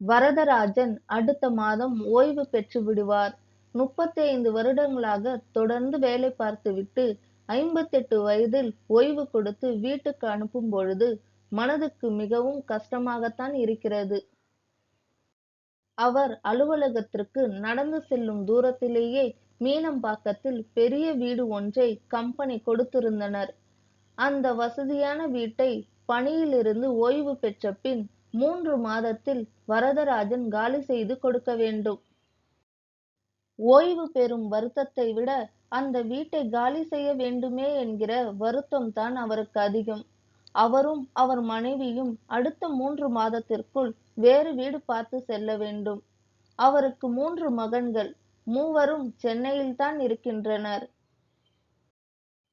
வரதராஜன் அடுத்த மாதம் ஓய்வு பெற்று விடுவார். முப்பத்தி ஐந்து வருடங்களாக தொடர்ந்து வேலை பார்த்துவிட்டு ஐம்பத்தெட்டு வயதில் ஓய்வு கொடுத்து வீட்டுக்கு அனுப்பும் பொழுது மனதுக்கு மிகவும் கஷ்டமாகத்தான் இருக்கிறது. அவர் அலுவலகத்திற்கு நடந்து செல்லும் தூரத்திலேயே மீனம்பாக்கத்தில் பெரிய வீடு ஒன்றை கம்பெனி கொடுத்திருந்தனர். அந்த வசதியான வீட்டை பணியிலிருந்து ஓய்வு பெற்ற பின் மூன்று மாதத்தில் வரதராஜன் காலி செய்து கொடுக்க வேண்டும். ஓய்வு பெறும் வருத்தத்தை விட அந்த வீட்டை காலி செய்ய வேண்டுமே என்கிற வருத்தம் தான் அவருக்கு அதிகம். அவரும் அவர் மனைவியும் அடுத்த மூன்று மாதத்திற்குள் வேறு வீடு பார்த்து செல்ல வேண்டும். அவருக்கு மூன்று மகன்கள். மூவரும் சென்னையில் தான் இருக்கின்றனர்.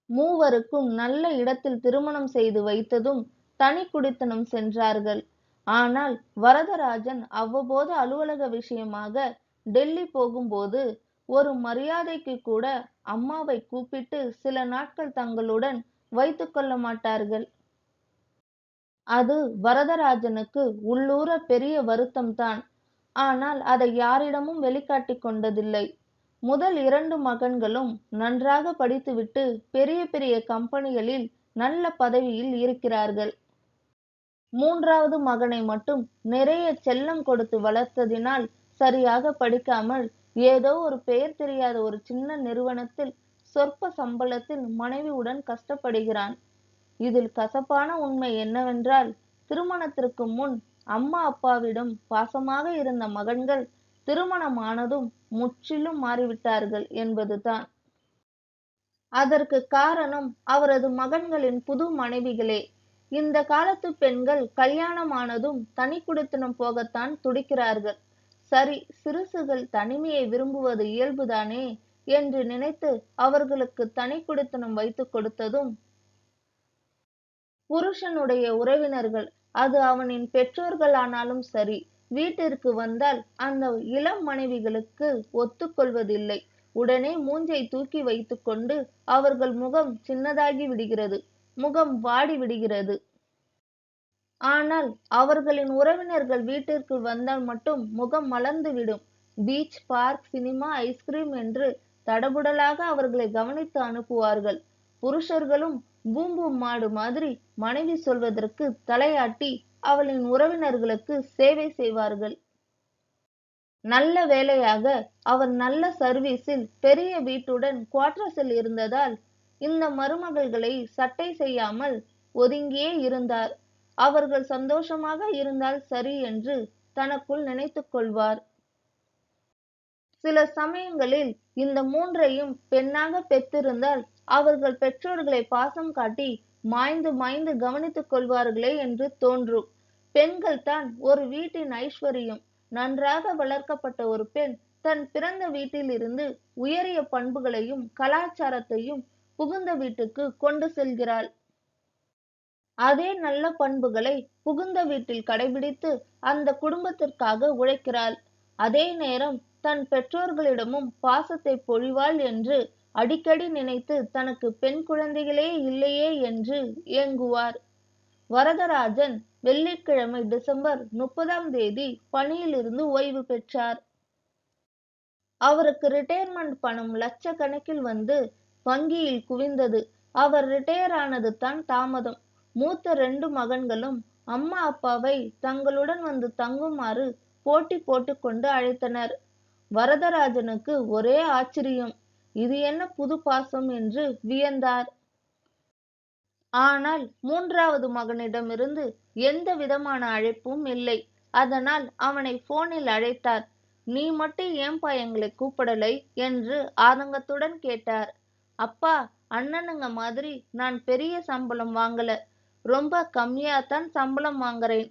மூவருக்கும் நல்ல இடத்தில் திருமணம் செய்து வைத்ததும் தனி குடித்தனம் சென்றார்கள். ஆனால் வரதராஜன் அவ்வப்போது அலுவலக விஷயமாக டெல்லி போகும்போது ஒரு மரியாதைக்கு கூட அம்மாவை கூப்பிட்டு சில நாட்கள் தங்களுடன் வைத்துக் கொள்ள மாட்டார்கள். அது வரதராஜனுக்கு உள்ளூர பெரிய வருத்தம்தான் ஆனால் அதை யாரிடமும் வெளிக்காட்டி கொண்டதில்லை. முதல் இரண்டு மகன்களும் நன்றாக படித்துவிட்டு பெரிய பெரிய கம்பெனிகளில் நல்ல பதவியில் இருக்கிறார்கள். மூன்றாவது மகனை மட்டும் நிறைய செல்லம் கொடுத்து வளர்த்ததினால் சரியாக படிக்காமல் ஏதோ ஒரு பெயர் தெரியாத ஒரு சின்ன நிறுவனத்தில் சொற்ப சம்பளத்தில் மனைவியுடன் கஷ்டப்படுகிறான். இதில் கசப்பான உண்மை என்னவென்றால் திருமணத்திற்கு முன் அம்மா அப்பாவிடம் பாசமாக இருந்த மகன்கள் திருமணமானதும் முற்றிலும் மாறிவிட்டார்கள் என்பதுதான். அதற்கு காரணம் அவரது மகன்களின் புது மனைவிகளே. இந்த காலத்து பெண்கள் கல்யாணமானதும் தனி குடித்தனம் போகத்தான் துடிக்கிறார்கள். சரி சிறுசுகள் தனிமையை விரும்புவது இயல்புதானே என்று நினைத்து அவர்களுக்கு தனி குடித்தனம் வைத்து கொடுத்ததும் புருஷனுடைய உறவினர்கள். அது அவனின் பெற்றோர்களானாலும் சரி வீட்டிற்கு வந்தால் அந்த இளம் மனைவிகளுக்கு ஒத்துக்கொள்வதில்லை. உடனே மூஞ்சை தூக்கி வைத்துக்கொண்டு அவர்கள் முகம் சின்னதாகி விடுகிறது. முகம் வாடி விடுகிறது. ஆனால் அவர்களின் உறவினர்கள் வீட்டிற்கு வந்தால் மட்டும் முகம் மலர்ந்துவிடும். Beach park cinema ice cream என்று தடபுடலாக அவர்களை கவனித்து அனுப்புவார்கள். புருஷர்களும் பூம்பூம் மாடு மாதிரி மனைவி சொல்வதற்கு தலையாட்டி அவளின் உறவினர்களுக்கு சேவை செய்வார்கள். நல்ல வேலையாக அவர் நல்ல சர்வீஸில் பெரிய வீட்டுடன் குவார்டர்ஸில் இருந்ததால் இந்த மருமகள்களை சட்டை செய்யாமல் ஒதுங்கியே இருந்தார். அவர்கள் சந்தோஷமாக இருந்தால் சரி என்று தனக்குள் நினைத்துக் கொள்வார். சில சமயங்களில் இந்த மூன்றையும் பெண்ணாக பெற்றிருந்தால் அவர்கள் பெற்றோர்களை பாசம் காட்டி மாய்ந்து மாய்ந்து கவனித்துக் கொள்வார்களே என்று தோன்றும். பெண்கள் தான் ஒரு வீட்டின் ஐஸ்வர்யம். நன்றாக வளர்க்கப்பட்ட ஒரு பெண் தன் பிறந்த வீட்டில் இருந்து உயரிய பண்புகளையும் கலாச்சாரத்தையும் புகுந்த வீட்டுக்கு கொண்டு செல்கிறாள். அதே நல்ல பண்புகளை புகுந்த வீட்டில் கடைபிடித்து அந்த குடும்பத்திற்காக உழைக்கிறாள். அதே நேரம் தன் பெற்றோர்களிடமும் பாசத்தை பொழிவாள் என்று அடிக்கடி நினைத்து தனக்கு பெண் குழந்தைகளே இல்லையே என்று ஏங்குவார். வரதராஜன் வெள்ளிக்கிழமை டிசம்பர் முப்பதாம் தேதி பணியிலிருந்து ஓய்வு பெற்றார். அவருக்கு ரிட்டையர்மெண்ட் பணம் லட்சக்கணக்கில் வந்து வங்கியில் குவிந்தது. அவர் ரிட்டையர் ஆனது தான் தாமதம். மூத்த ரெண்டு மகன்களும் அம்மா அப்பாவை தங்களுடன் வந்து தங்குமாறு போட்டி போட்டுக்கொண்டு அழைத்தனர். வரதராஜனுக்கு ஒரே ஆச்சரியம் இது என்ன புது பாசம் என்று வியந்தார். ஆனால் மூன்றாவது மகனிடமிருந்து எந்த விதமான அழைப்பும் இல்லை. அதனால் அவனை போனில் அழைத்தார். நீ மட்டும் ஏன்பா எங்களை கூப்பிடலை என்று ஆதங்கத்துடன் கேட்டார். அப்பா அண்ணனுங்க மாதிரி நான் பெரிய சம்பளம் வாங்கல. ரொம்ப கம்மியாத்தான் சம்பளம் வாங்குறேன்.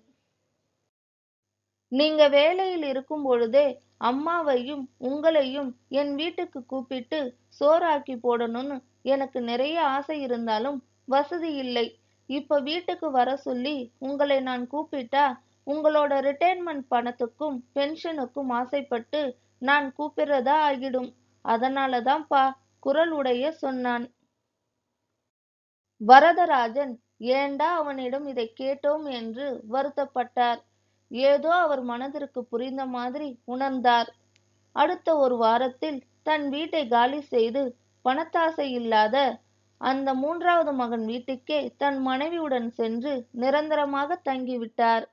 நீங்க வேலையில் இருக்கும் பொழுதே அம்மாவையும் உங்களையும் என் வீட்டுக்கு கூப்பிட்டு சோறாக்கி போடணும்னு எனக்கு நிறைய ஆசை இருந்தாலும் வசதி இல்லை. இப்ப வீட்டுக்கு வர சொல்லி உங்களை நான் கூப்பிட்டா உங்களோட ரிட்டையர்மெண்ட் பணத்துக்கும் பென்ஷனுக்கும் ஆசைப்பட்டு நான் கூப்பிடுறதா ஆகிடும். அதனாலதான்ப்பா குரல் உடைய சொன்னான். வரதராஜன் ஏண்டா அவனிடம் இதை கேட்டோம் என்று வருத்தப்பட்டார். ஏதோ அவர் மனதிற்கு புரிந்த மாதிரி உணர்ந்தார். அடுத்த ஒரு வாரத்தில் தன் வீட்டை காலி செய்து பணத்தாசை இல்லாத அந்த மூன்றாவது மகன் வீட்டுக்கே தன் மனைவியுடன் சென்று நிரந்தரமாக தங்கிவிட்டார்.